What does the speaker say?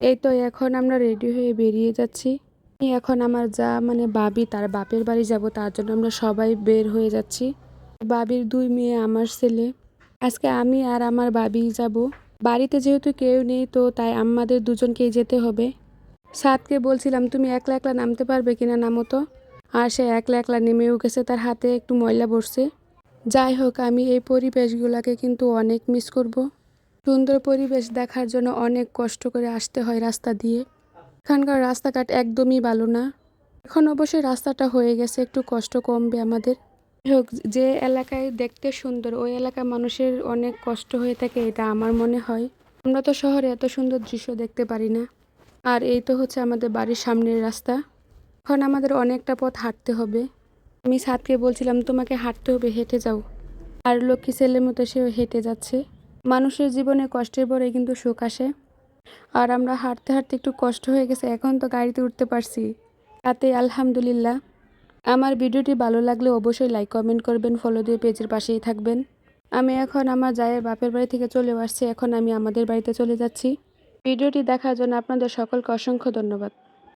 এই তো এখন আমরা রেডি হয়ে বেরিয়ে যাচ্ছি। এখন আমার যা মানে বাবি, তার বাপের বাড়ি যাব, তার জন্য আমরা সবাই বের হয়ে যাচ্ছি। বাবির দুই মেয়ে, আমার ছেলে। আজকে আমি আর আমার বাবি যাব। বাড়িতে যেহেতু কেউ নেই, তো তাই আমাদের দুজনকেই যেতে হবে। সাদকে বলছিলাম, তুমি একলা একলা নামতে পারবে কিনা নামো তো? আর সে একলা একলা নেমেও গেছে, তার হাতে একটু ময়লা বসছে। যাই হোক, আমি এই পরিবেশগুলোকে কিন্তু অনেক মিস করব। সুন্দর পরিবেশ দেখার জন্য অনেক কষ্ট করে আসতে হয় রাস্তা দিয়ে। এখানকার রাস্তাঘাট একদমই ভালো না। এখন অবশ্যই রাস্তাটা হয়ে গেছে, একটু কষ্ট কমবে আমাদের। হোক, যে এলাকায় দেখতে সুন্দর, ওই এলাকার মানুষের অনেক কষ্ট হয়ে থাকে এটা আমার মনে হয়। আমরা তো শহরে এত সুন্দর দৃশ্য দেখতে পারি না। আর এই তো হচ্ছে আমাদের বাড়ির সামনের রাস্তা। এখন আমাদের অনেকটা পথ হাঁটতে হবে। আমি সাতকে বলছিলাম, তোমাকে হাঁটতে হবে, হেঁটে যাও। আর লক্ষ্মী ছেলের মতো সেও হেঁটে যাচ্ছে। মানুষের জীবনে কষ্টের পরে কিন্তু সুখ আসে। আর আমরা হাঁটতে হাঁটতে একটু কষ্ট হয়ে গেছে, এখন তো গাড়িতে উঠতে পারছি। তাতে আলহামদুলিল্লাহ। আমার ভিডিওটি ভালো লাগলে অবশ্যই লাইক কমেন্ট করবেন ফলো দিয়ে পেজের পাশেই থাকবেন। আমি এখন আমার জায়ের বাপের বাড়ি থেকে চলে আসছি, এখন আমি আমাদের বাড়িতে চলে যাচ্ছি। ভিডিওটি দেখার জন্য আপনাদের সকলকে অসংখ্য ধন্যবাদ।